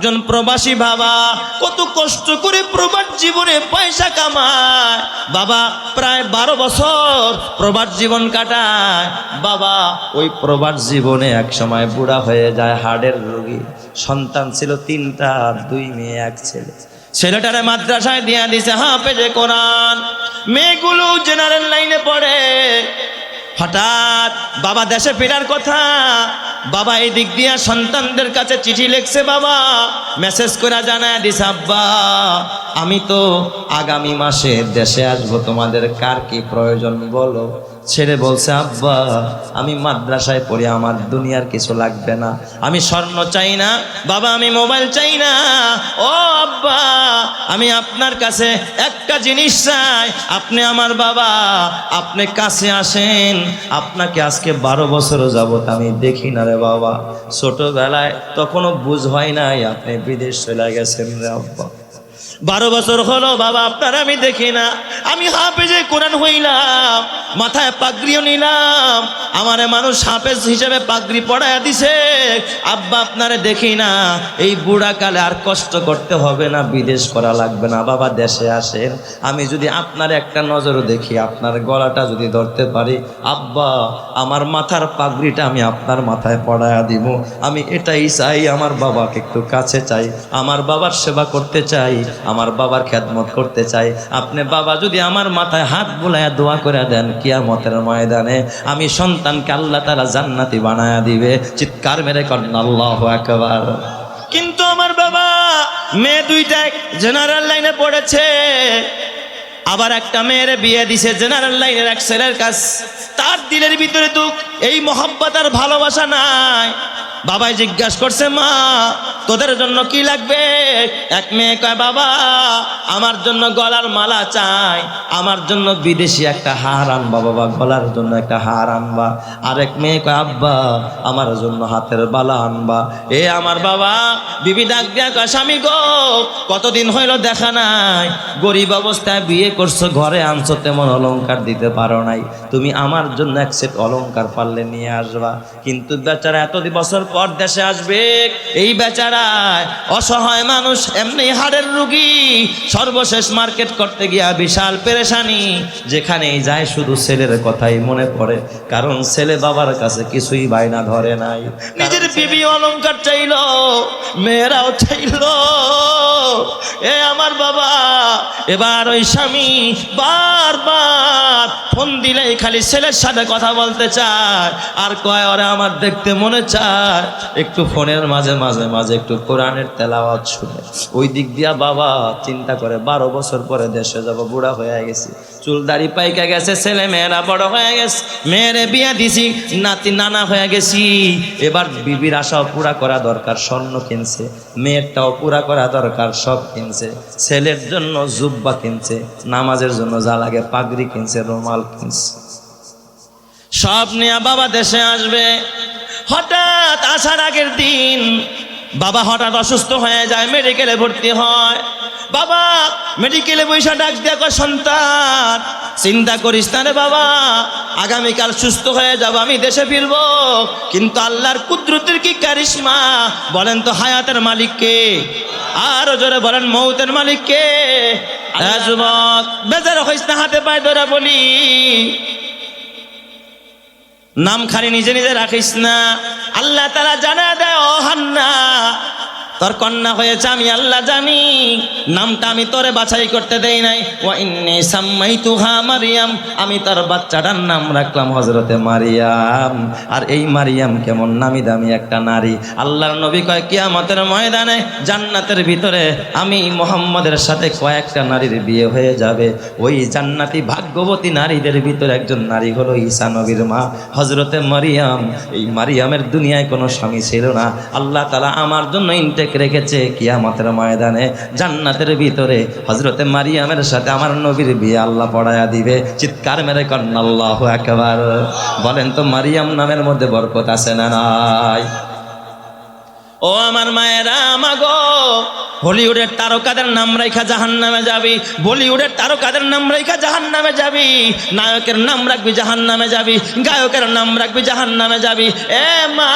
একজন প্রবাসী বাবা কত কষ্ট করে প্রবাস জীবনে পয়সা কামায়। বাবা প্রায় বারো বছর প্রবাস জীবন কাটায়। বাবা ওই প্রবাস জীবনে এক সময় বুড়া হয়ে যায় হার্টের রোগী। সন্তান ছিল তিনটা, দুই মেয়ে, এক ছেলে। ছেলেটারে মাদ্রাসায় দিয়া দিছে, হাফেজে কোরআন। মেয়েগুলো জেনারেল লাইনে পড়ে। হঠাৎ বাবা দেশে ফেরার কথা। বাবা এই দিক দিয়ে সন্তানদের কাছে চিঠি লিখছে বাবা। মেসেজ করে জানায় দিস আব্বা, আমি তো আগামী মাসে দেশে আসব। তোমাদের কার কি প্রয়োজন বলো? ছেড়ে বলছে, আব্বা, আমি মাদ্রাসায় পড়ি, আমার দুনিয়ার কিছু লাগবে না। আমি স্বর্ণ চাই না, বাবা, আমি মোবাইল চাই না। ও আব্বা, আমি আপনার কাছে একটা জিনিস চাই। আপনি আমার বাবা, আপনি কাছে আসেন। আপনাকে আজকে বারো বছর যাবত আমি দেখি না রে বাবা। ছোটবেলায় তখনও বুঝ হয় নাই, আপনি বিদেশ চলে গেছেন রে আব্বা। বারো বছর হলো, বাবা, আপনার আমি দেখি না। আমি হাফেজে কোরআন হইলাম মাথায় পাগড়িও নিলাম আমারে মানুষ হাফেজ হিসেবে পাগড়ি পড়ায় দিছে। আব্বা আপনারে দেখি না, এই বুড়া কালে আর কষ্ট করতে হবে না, বিদেশ করা লাগবে না। বাবা দেশে আসেন, আমি যদি আপনার একটা নজরও দেখি, আপনার গলাটা যদি ধরতে পারি, আব্বা, আমার মাথার পাগড়িটা আমি আপনার মাথায় পড়ায়া দিব। আমি এটাই চাই, আমার বাবাকে একটু কাছে চাই, আমার বাবার সেবা করতে চাই, আমার বাবার খেদমত করতে চাই। আপনি বাবা যদি আমার মাথায় হাত বুলায়া দোয়া করে দেন, কিয়ামতের ময়দানে আমি সন্তানকে আল্লাহ তারা জান্নাতি বানায়া দিবে। চিৎকার মেরে করেন আল্লাহ একবার কিন্তু আমার বাবা, মেয়ে দুইটাই জেনারেল লাইনে পড়েছে। আবার একটা মেয়ের বিয়ে দিছে জেনারেল লাইনের এক ছেলের কাছ। তার দিলের ভিতরে তো এই মহব্বত আর ভালোবাসা নাই। বাবাই জিজ্ঞাসা করছে, মা, তোদের জন্য কি লাগবে? এক মেয়ে কয়, বাবা, আমার জন্য গলার মালা চাই, আমার জন্য বিদেশি একটা হার আনবা, বাবা, গলার জন্য একটা হার আনবা। আরেক মেয়ে কয়, আব্বা, আমার জন্য হাতের বালা আনবা। এ আমার বাবা, বিবি ডাক দিয়া কয়, স্বামী গো, কতদিন হইল দেখা নাই? গরিব অবস্থায় বিয়ে করছ, ঘরে আনছো, তেমন অলংকার দিতে পারো নাই। তুমি আমার জন্য এক সেট অলংকার পারলে নিয়ে আসবা। কিন্তু বেচারা এত বছর পর দেশে আসবে। এই বেচারায় অসহায় মানুষ এমনি হাড়ের রুগী। সর্বশেষ মার্কেট করতে গিয়া বিশাল পেরেশানি। যেখানেই যায় শুধু ছেলের কথাই মনে পড়ে। কারণ ছেলে বাবার কাছে কিছুই বায়না ধরে নাই। নিজের বিবি অলংকার চাইলো মেয়েরাও চাইলো। এ আমার বাবা এবার ওই স্বামী বারবার ফোন দিলেই খালি ছেলের সাথে কথা বলতে চায়। আর কয় ওরা আমার দেখতে মনে চায় একটু ফোনের মাঝে মাঝে মাঝে একটু কোরআনের তেলাওয়াত শুনে। ওই দিক দিয়া বাবা চিন্তা করে, বারো বছর পরে দেশে যাব, বুড়া হয়ে গেছি। চুল দাড়ি পাইকা গেছে, ছেলে মেয়েরা বড় হয়ে গেছে, মেয়েরে বিয়া দিছি, নাতি, নানা হয়ে গেছি। এবার বিবির আশাও পুরা করা দরকার, স্বর্ণ কিনছে। মেয়েরটাও পুরা করা দরকার, সব কিনছে। ছেলের জন্য জুব্বা কিনছে, নামাজের জন্য যা লাগে পাগড়ি কিনছে, রুমাল কিনছে। সব নিয়ে বাবা দেশে আসবে। হঠাৎ আসার আগের দিন বাবা হঠাৎ অসুস্থ হয়ে যায় মেডিকেলে ভর্তি হয়। বাবা মেডিকেলে বৈশা ডাক দেখো সন্তান, চিন্তা করিস না রে বাবা, আগামীকাল সুস্থ হয়ে যাব, আমি দেশে ফিরবো। কিন্তু আল্লাহর কুদরতের কি কারিশমা? বলেন তো হায়াতের মালিককে আরও জোরে বলেন, মৌতের মালিককে যুবক, বেজার হইস না হাতে পায়ে ধরে বলি। নাম খালি নিজে নিজে রাখিস না। আল্লাহ তারা জানা দেয় ও হান্না তোর কন্যা হয়েছে, আমি আল্লাহ জানি। নামটা আমি তোরে বাছাই করতে দেই নাই। ও ইন্নি সাম্মাই তুহা মারিয়াম। আমি তার বাচ্চাটার নাম রাখলাম হজরতে মারিয়াম। আর এই মারিয়াম কেমন নামি দামি একটা নারী। আল্লাহর নবী কয়, কিয়ামতের ময়দানে, জান্নাতের ভিতরে আমি মোহাম্মদের সাথে কয়েকটা নারীর বিয়ে হয়ে যাবে। ওই জান্নাতি ভাগ্যবতী নারীদের ভিতরে একজন নারী হলো ঈসা নবীর মা হজরতে মারিয়াম। এই মারিয়ামের দুনিয়ায় কোনো স্বামী ছিল না। আল্লাহ তালা আমার জন্য ইনটেক রেখেছে কিয়ামতের ময়দানে, জান্নাতের ভিতরে। হজরতে মারিয়ামের সাথে আমার নবীর বিয়ে আল্লাহ পড়ায়া দিবে। চিৎকার মেরে কন্নাল্লাহ একবার বলেন তো, মারিয়াম নামের মধ্যে বরকত আছে না নাই? ও আমার মায়েরা, আমাগো। হলিউডের তারকাদের নাম রেখা জাহান নামে যাবি। বলিউডের তারকাদের নাম রেখা জাহান নামে যাবি। নায়কের নাম রাখবি জাহান নামে যাবি। গায়কের নাম রাখবি জাহান নামে যাবি। এ মা,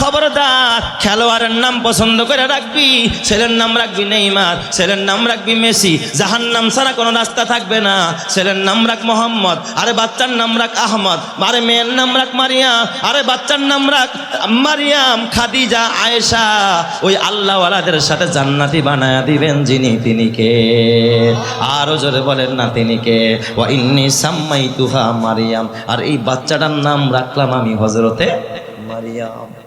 খবরদার, খেলোয়াড়ের নাম পছন্দ করে রাখবি। ছেলের নাম রাখবি নেইমার, ছেলের নাম রাখবি মেসি। জাহান নাম ছাড়া কোনো রাস্তা থাকবে না। ছেলের নাম রাখ মোহাম্মদ, আরে বাচ্চার নাম রাখ আহমদ। আরে মেয়ের নাম রাখ মারিয়াম, আরে বাচ্চার নাম রাখ মারিয়াম। খাদিজা আয়েশা ওই আল্লাহওয়ালাদের সাথে জান্নাতি বানায়া দিবেন যিনি তিনি কে? আরও জোরে বলেন না তিনি কে? ও ইন্নি সাম্মাই তুহা মারিয়াম। আর এই বাচ্চাটার নাম রাখলাম আমি হজরতে মারিয়াম।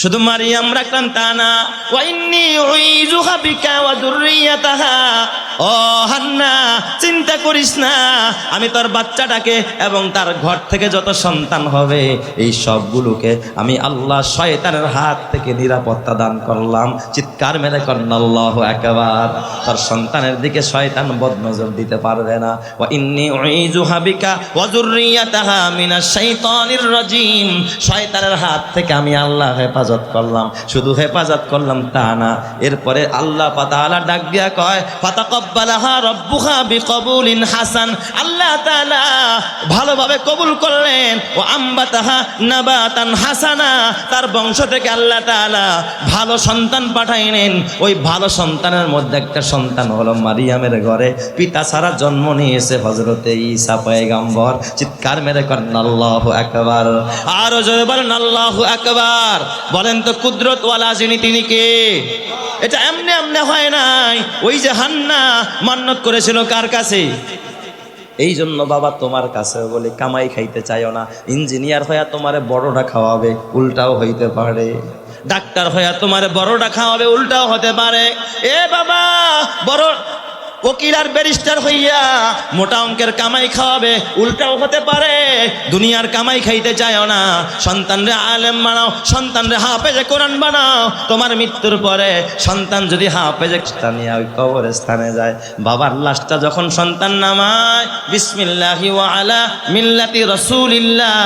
শুধু মারিয়াম রাখলাম তা না। ওয়াইন্নি উইজুহা বিকা ওয়া যুররিয়াতাহা ও হান্না, চিন্তা করিস না, আমি তোর বাচ্চাটাকে এবং তার ঘর থেকে যত সন্তান হবে, এই সবগুলোকে আমি আল্লাহ শয়তানের হাত থেকে নিরাপত্তা দান করলাম। চিৎকার মেরে করেন আল্লাহ একবার তোর সন্তানের দিকে শয়তান বদনজর দিতে পারবে না। ওয়া ইন্নি উইজুহা বিকা ওয়া যুররিয়াতাহা মিনাশ শাইতানির রাজিম। শয়তানের হাত থেকে আমি আল্লাহ হেফাজত করলাম। শুধু হেফাজত করলাম তা না, এরপরে আল্লাহ তাআলা ডাক দিয়া কয়, ফাতাকাব্বালাহা রব্বুহা বিকবুলিন হাসান। আল্লাহ তাআলা ভালোভাবে কবুল করলেন। ও আম্বাতাহা নাবাতান হাসানা। তার বংশ থেকে আল্লাহ তাআলা ভালো সন্তান পাঠাইলেন। ওই ভালো সন্তানের মধ্যে একটা সন্তান হলো মারিয়ামের ঘরে। পিতা ছাড়া জন্ম নিয়েছে হজরতে ঈসা পয়গাম্বর। চিৎকার মেরে করেন, আল্লাহ একবার আরও জোরে বলেন, আল্লাহ একবার বলেন তো কুদরতওয়ালা যিনি, তিনি কে? এটা এমনি এমনি হয় নাই। ওই যে হান্না মান্নত করেছিল কার কাছে? এই জন্য বাবা তোমার কাছে বলে, কামাই খাইতে চাইও না। ইঞ্জিনিয়ার হইয়া তোমারে বড়টা খাওয়াবে, উল্টাও হইতে পারে। ডাক্তার হইয়া তোমার বড়টা খাওয়াবে, উল্টাও হতে পারে। এ বাবা, বড় উকিল আর ব্যারিস্টার হইয়া মোটা অঙ্কের কামাই খাওয়াবে, উল্টাও হতে পারে। দুনিয়ার কামাই খাইতে চায়ও না। সন্তানরে আলেম বানাও সন্তান রে সন্তানরে হাফেজে কোরআন বানাও। তোমার মৃত্যুর পরে সন্তান যদি হাফেজে স্থানীয় ওই স্থানে যায়, বাবার লাশটা যখন সন্তান নামায়, বিসমিল্লাহি আলা মিল্লাতি রাসূলিল্লাহ,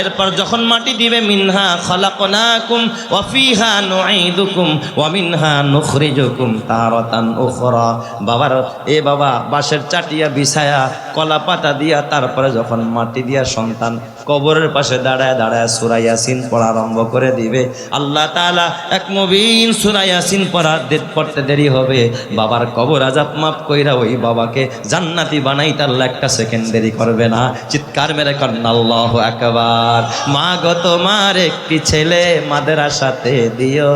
এরপর যখন মাটি দিবে, মিনহা খলাকনাকুম ওয়া ফিহা নুঈদুকুম ওয়া মিনহা নুখরিজুকুম তারাতান উখরা। বাবার এ বাবা, বাঁশের চাটিয়া বিছায়া, কলা পাতা দিয়া, তারপরে যখন মাটি দিয়া সন্তান কবরের পাশে দাঁড়ায় দাঁড়ায় সুরাইয়াসিন পড়া আরম্ভ করে দিবে। আল্লাহ তাআলা এক নবীন সুরাইয়াসিন পড়া পড়তে দেরি হবে। বাবার কবর আজাব মাফ কইরা ওই বাবাকে জান্নাতি বানাই তার একটা সেকেন্ড দেরি করবে না। চিৎকার মেরে করেন আল্লাহ একবার মা গো, তোমার একটি ছেলে মাদের আশাতে দিও।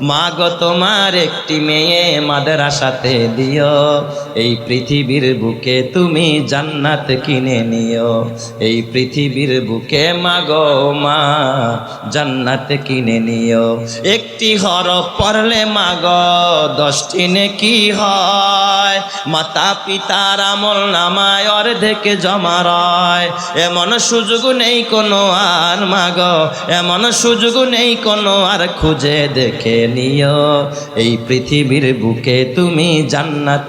মা গো, তোমার একটি মেয়ে মাদের আশাতে দিও। এই পৃথিবীর বুকে তুমি জান্নাত কিনে নিও। এই পৃথিবীর বুকে মা গো মা, জান্নাত কিনে নিও। একটি হরফ পড়লে মা গো দশটি নেকি হয়। মাতা পিতার আমল নামায় অর্ধেকে জমা রয়। এমন সুযোগ নেই কোনো আর মাগ, এমন সুযোগ নেই কোনো আর খুঁজে দেখে নিও। এই পৃথিবীর বুকে তুমি জান্নাত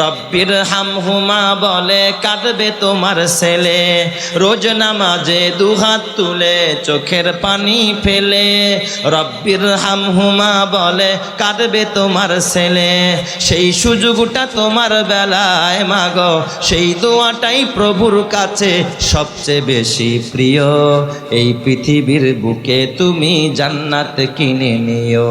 রব্বির হামহুমা বলে, কাঁদবে তোমার ছেলে। রোজ নামাজে দুহাত তুলে চোখের পানি ফেলে। রব্বির হামহুমা বলে, কাঁদবে তোমার ছেলে। সেই সুযোগটা তোমার বেলায় মাগো, সেই দোয়াটাই প্রভুর কাছে সবচেয়ে বেশি প্রিয়। এই পৃথিবীর বুকে তুমি জান্নাত কিনে নিও।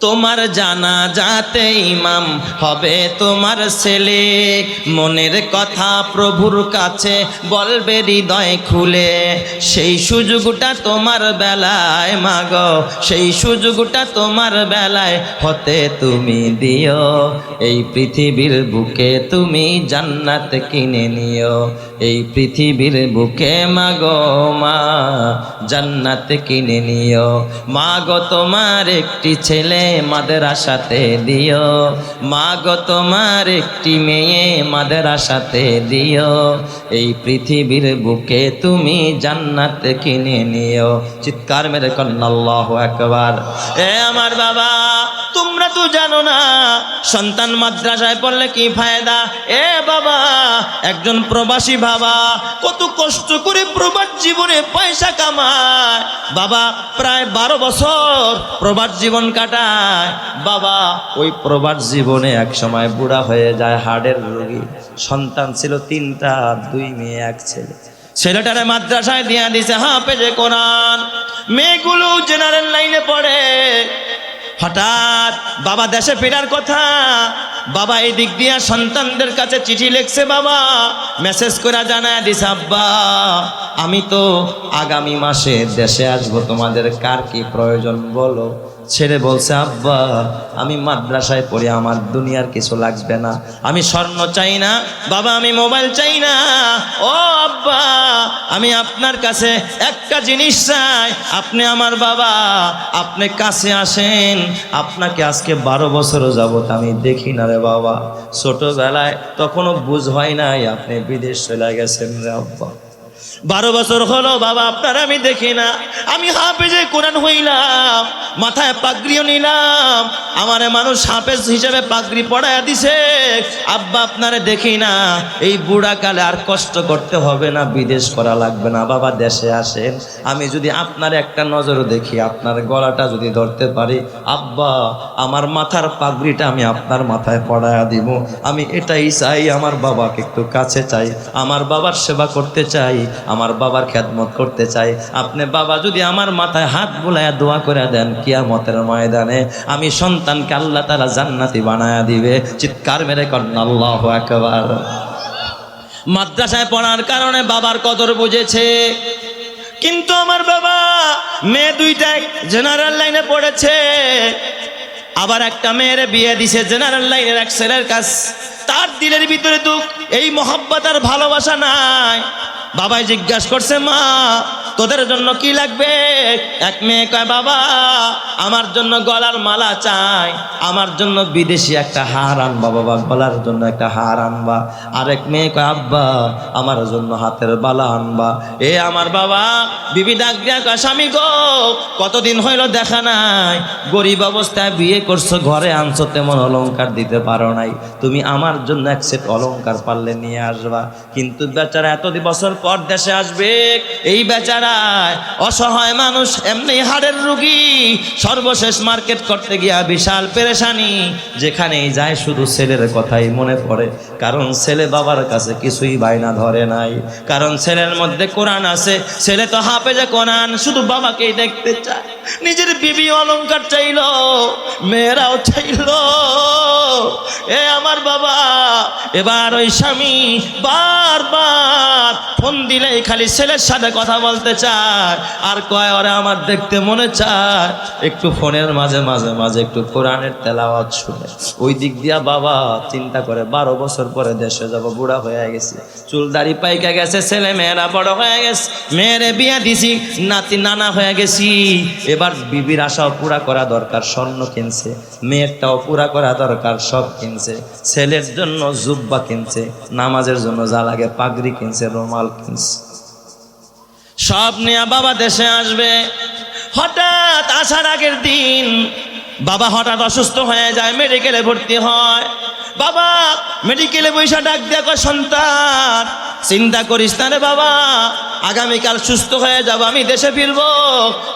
তোমার জানা যাতে ইমাম হবে তোমার ছেলে। মনের কথা প্রভুর কাছে বলবে, হৃদয় খুলে। সেই সুযোগটা তোমার বেলায়, মাগ, সেই সুযোগটা তোমার বেলায় হতে তুমি দিও। এই পৃথিবীর বুকে তুমি জান্নাত কিনে নিও। এই পৃথিবীর বুকে মাগো মা, জান্নাত কিনে নিও। মাগো তোমার একটি ছেলে মাদের আশাতে দিও। মাগো তোমার একটি মেয়ে মাদের আশাতে দিও। এই পৃথিবীর বুকে তুমি জান্নাত কিনে নিও। চিৎকার মেরে কন্নাল্লাহ একবার এ আমার বাবা তোমরা তো জানো না, সন্তান মাদ্রাসায় পড়লে কি ফায়দা? এ বাবা, একজন প্রবাসী বাবা, কত কষ্ট করে প্রবাস জীবনে পয়সা কামায়। বাবা, প্রায় বারো বছর প্রবাস জীবন কাটায়। বাবা, ওই প্রবাস জীবনে এক সময় বুড়া হয়ে যায় হার্টের রোগী। সন্তান ছিল তিনটা, দুই মেয়ে, এক ছেলে। ছেলেটারে মাদ্রাসায় দিয়া দিছে, হাফেজে কোরআন। মেয়েগুলো জেনারেল লাইনে পড়ে। হঠাৎ বাবা দেশে ফেরার কথা বাবা এই দিক দিয়া সন্তানদের কাছে চিঠি লিখছে বাবা। মেসেজ করে জানায় দিস আব্বা, আমি তো আগামী মাসে দেশে আসব, তোমাদের কার কি প্রয়োজন বলো? ছেড়ে বলছে, আব্বা, আমি মাদ্রাসায় পড়ি, আমার দুনিয়ার কিছু লাগবে না। আমি স্বর্ণ চাই না, বাবা, আমি মোবাইল চাই না। ও আব্বা, আমি আপনার কাছে একটা জিনিস চাই। আপনি আমার বাবা, আপনি কাছে আসেন, আপনাকে আজকে বারো বছরও যাবত আমি দেখি না রে বাবা, ছোটবেলায় তখনও বুঝ হয় নাই আপনি বিদেশ চলে গেছেন রে আব্বা। বারো বছর হলো, বাবা, আপনার আমি দেখি না। আমি হাফেজে কোরআন হইলাম, মাথায় পাগড়িও নিলাম আমার মানুষ হাফেজ হিসেবে পাগড়ি পড়ায় দিছে। আব্বা আপনারে দেখি না, এই বুড়া কালে আর কষ্ট করতে হবে না, বিদেশ করা লাগবে না। বাবা দেশে আসেন, আমি যদি আপনার একটা নজর দেখি, আপনার গলাটা যদি ধরতে পারি, আব্বা, আমার মাথার পাগড়িটা আমি আপনার মাথায় পড়ায়া দিব। আমি এটাই চাই, আমার বাবাকে একটু কাছে চাই, আমার বাবার সেবা করতে চাই, আমার বাবার খেদমত করতে চাই। আপনি বাবা যদি আমার মাথায় হাত বুলাইয়া দোয়া করে দেন, কিয়ামতের ময়দানে আমি সন্তানকে আল্লাহ তারা জান্নাতি বানায়া দিবে। চিৎকার মেরে করেন, আল্লাহ একবার মাদ্রাসায় পড়ার কারণে বাবার কদর বুঝেছে। কিন্তু আমার বাবা মেয়ে দুইটাই জেনারেল লাইনে পড়েছে। আবার একটা মেয়ের বিয়ে দিছে জেনারেল লাইনের এক ছেলের কাছ। তার দিলের ভিতরে দুঃখ, এই মহব্বত আর ভালোবাসা নাই। বাবাই জিজ্ঞাসা করছে, মা, তোদের জন্য কি লাগবে? এক মেয়ে কয়, বাবা, আমার জন্য গলার মালা চাই, আমার জন্য বিদেশি একটা হার আনবা, বাবা, গলার জন্য একটা হার আনবা। আরেক মেয়ে কয়, আব্বা, আমার জন্য হাতের বালা আনবা। এ আমার বাবা, বিবি ডাক দিয়া কয়, স্বামী গো, কতদিন হইল দেখা নাই? গরিব অবস্থায় বিয়ে করছ, ঘরে আনছো, তেমন অলংকার দিতে পারো নাই। তুমি আমার জন্য এক সেট অলংকার পারলে নিয়ে আসবা। কিন্তু বেচারা এত বছর পর দেশে আসবে। এই বেচারায় অসহায় মানুষ, এমনি হাড়ের রুগী। সর্বশেষ মার্কেট করতে গিয়া বিশাল পেরেশানি, যেখানেই যায় শুধু ছেলের কথাই মনে পড়ে। কারণ ছেলে বাবার কাছে কিছুই বাইনা ধরে নাই। কারণ ছেলের মধ্যে কোরআন আছে, ছেলে তো হাফেজে কোরআন, শুধু বাবাকেই দেখতে চায়। নিজের বিবি অলংকার চাইলো, মেয়েরাও চাইলো। এ আমার বাবা, এবার ওই স্বামী বারবার ফোন দিলেই খালি ছেলের সাথে কথা বলতে চায়। আর কয়, ওরা আমার দেখতে মনে চায়। একটু ফোনের মাঝে মাঝে মাঝে একটু কোরআনের তেলাওয়াত শুনে। ওই দিক দিয়া বাবা চিন্তা করে, বারো বছর পরে দেশে যাব, বুড়া হয়ে গেছে। চুল দাড়ি পাইকা গেছে, ছেলে মেয়েরা বড় হয়ে গেছে। মেয়েরে বিয়া দিছি, নাতি নানা হয়ে গেছি। এবার বিবির আশাও পুরা করা দরকার, স্বর্ণ কিনছে। মেয়েরটাও পুরা করা দরকার, সব কিনছে। ছেলের জন্য জুব্বা কিনছে, নামাজের জন্য যা লাগে পাগড়ি কিনছে, রুমাল কিনছে। সব নিয়ে বাবা দেশে আসবে। হঠাৎ আসার আগের দিন বাবা হঠাৎ অসুস্থ হয়ে যায়, মেডিকেলে ভর্তি হয়। বাবা মেডিকেলে বৈশা ডাক দেখো সন্তান চিন্তা করিস না রে বাবা। আগামীকাল সুস্থ হয়ে যাব, আমি দেশে ফিরবো।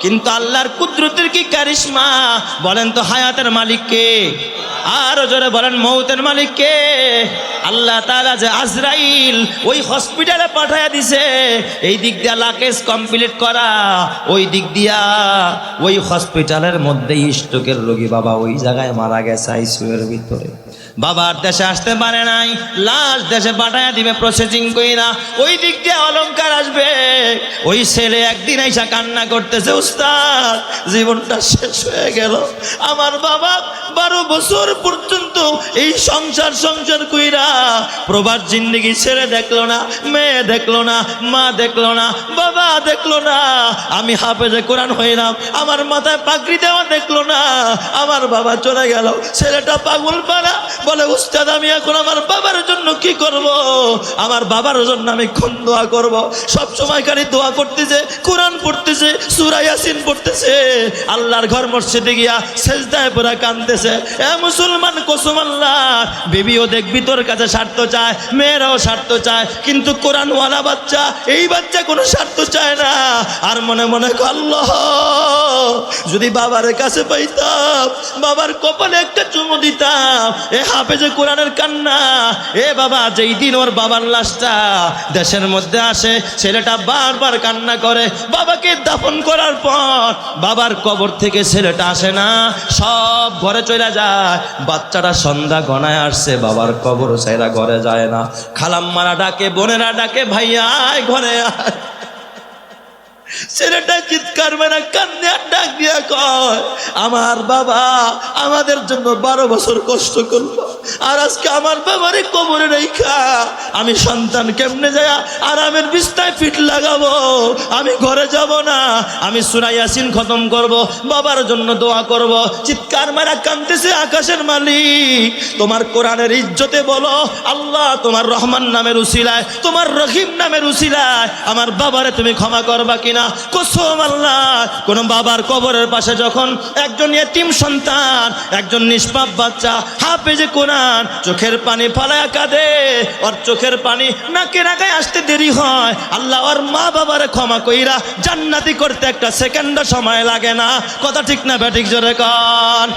কিন্তু আল্লাহর কুদরতের কি কারিশমা? বলেন তো হায়াতের মালিক কে? আরও জোরে বলেন, মৌতের মালিক কে? আল্লাহ তাআলা যে আজরাইল ওই হসপিটালে পাঠায়া দিছে। এই দিক দিয়া লাকেজ কমপ্লিট করা, ওই দিক দিয়া ওই হসপিটালের মধ্যেই স্ট্রোকের রোগী বাবা ওই জায়গায় মারা গেছে আইসিউর ভিতরে। বাবার দেশে আসতে পারে নাই, লাশ দেশে পাঠায়া দিবে প্রসেসিং কইরা ওই দিক দিয়ে অলংকার আসবে। ওই ছেলে একদিন আইসা কান্না করতেছে, উস্তাদ, জীবনটা শেষ হয়ে গেল। আমার বাবা বারো বছর পর্যন্ত এই সংসার সংসার কইরা প্রবাস জিন্দগি ছেড়ে দেখল না, মেয়ে দেখল না, মা দেখল না, বাবা দেখল না। আমি হাফেজে কোরআন হইলাম, আমার মাথায় পাগড়ি দেওয়া দেখল না। আমার বাবা চলে গেল, ছেলেটা পাগল পারা বলে, উস্তাদ, আমি এখন আমার বাবার জন্য কি করব? আমার বাবার জন্য আমি কোন দোয়া করব? সব সময় খালি দোয়া করতেছে কোরআন পড়তেছে, সুরা ইয়াসিন পড়তেছে। আল্লাহর ঘর মসজিদে গিয়া সেজদায় পুরা কান্দতেছে এ মুসলমান, কসম আল্লাহ, বেবিও দেখবি তোর কাছে স্বার্থ চায়, মেয়েরাও স্বার্থ চায়, কিন্তু কোরআনওয়ালা বাচ্চা, এই বাচ্চা কোনো স্বার্থ চায় না। আর মনে মনে আল্লাহ, যদি বাবার কাছে পাইতাম, বাবার কপালে একটা চুমু দিতাম, এ হাফেজে কোরআনের কান্না। এ বাবা, যেই দিন ওর বাবার লাশটা দেশের মধ্যে আসে, ছেলেটা বারবার কান্না করে, বাবাকে দাফন করার পর বাবার কবর থেকে ছেলেটা আসে না, সব ঘরে চলে যায়। বাচ্চাটা সন্ধ্যা গনায় আসছে, বাবার কবর সেরা ঘরে যায় না। খালাম্মারা ডাকে, বোনেরা ডাকে, ভাইয়া, আয় ঘরে আয়। ছেলেটা চিৎকার মেরে কান্দে আর ডাক দিয়া কয়, আমার বাবা আমাদের জন্য বারো বছর কষ্ট করল, আর আজকে আমার বাবারে কবরে রেখা। আমি সন্তান কেমনে যায় আরামের বিস্তায় ফিট লাগাবো? আমি ঘরে যাব না। আমি সুরাই ইয়াসিন খতম করব, বাবার জন্য দোয়া করব। চিৎকার মেরা কান্দতেছে আকাশের মালিক। তোমার কোরআনের ইজ্জতে বলো, আল্লাহ তোমার রহমান নামের উসিলায়, তোমার রহিম নামের উসিলায়, আমার বাবারে তুমি ক্ষমা করবা কিনা? কসম আল্লাহ। কোন বাবার কবরের পাশে যখন একজন এতিম সন্তান, একজন নিষ্পাপ বাচ্চা হাফেজে কোরআন, চোখের পানি ফালায় কাঁদে, ওর চোখের পানি নাকে নাকায় আসতে দেরি হয়। আল্লাহ ওর মা বাবার ক্ষমা কইরা জান্নাতি করতে একটা সেকেন্ড সময় লাগে না। কথা ঠিক না ব্যাটিক জোরে কন।